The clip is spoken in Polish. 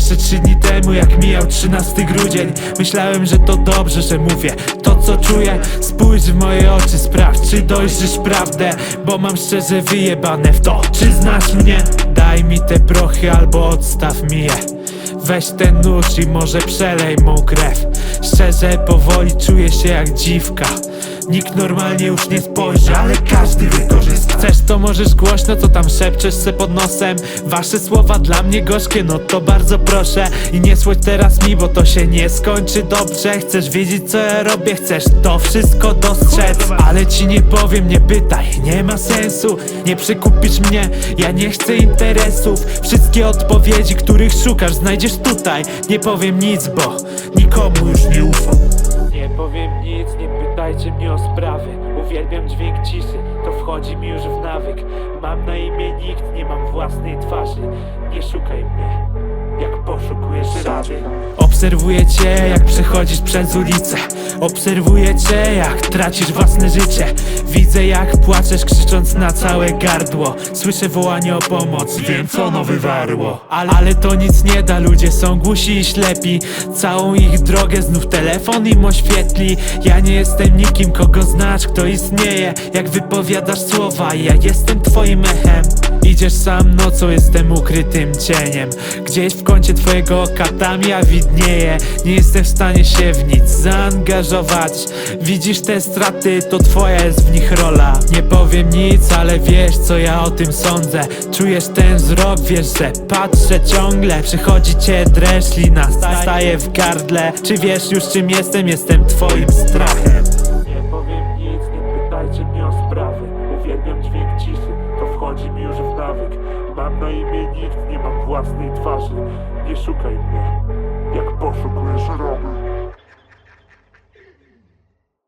Trzy dni temu jak mijał 13 grudzień Myślałem, że to dobrze, że mówię to co czuję. Spójrz w moje oczy, sprawdź czy dojrzysz prawdę Bo mam szczerze wyjebane w to. Czy znasz mnie? Daj mi te prochy albo odstaw mi je. Weź ten nóż i może przelej mą krew. Szczerze powoli czuję się jak dziwka Nikt normalnie już nie spojrzy, ale każdy wykorzysta Chcesz to możesz głośno, co tam szepczesz se pod nosem. Wasze słowa dla mnie gorzkie, no to bardzo proszę. I nie słodź teraz mi, bo to się nie skończy dobrze. Chcesz wiedzieć co ja robię, chcesz to wszystko dostrzec. Ale ci nie powiem, nie pytaj, nie ma sensu. Nie przekupisz mnie, ja nie chcę interesów. Wszystkie odpowiedzi, których szukasz znajdziesz tutaj. Nie powiem nic, bo nikomu już nie ufam. Nie powiem nic, nie pytajcie mnie o sprawy. Uwielbiam dźwięk ciszy, to wchodzi mi już w nawyk. Mam na imię nikt, nie mam własnej twarzy. Nie szukaj mnie, Obserwuję cię, jak przechodzisz przez ulicę. Obserwuję cię, jak tracisz własne życie. Widzę jak płaczesz, krzycząc na całe gardło. Słyszę wołanie o pomoc, wiem co ono wywarło ale, ale to nic nie da, ludzie są głusi i ślepi. Całą ich drogę znów telefon im oświetli. Ja nie jestem nikim, kogo znasz, kto istnieje. Jak wypowiadasz słowa, ja jestem twoim echem. Idziesz sam nocą, jestem ukrytym cieniem. Gdzieś w kącie twojego oka tam ja widnieję. Nie jestem w stanie się w nic zaangażować. Widzisz te straty, to twoja jest w nich rola. Nie powiem nic, ale wiesz co ja o tym sądzę. Czujesz ten wzrok, wiesz, że patrzę ciągle. Przychodzi cię dreszcz, lina staje w gardle. Czy wiesz już czym jestem? Jestem twoim strachem. Nie powiem nic, nie pytajcie mnie o sprawy. Uwielbiam dźwięk ciszy, to wchodzi mi już w Mam na imię nikt, nie mam własnej twarzy. Nie szukaj mnie, roby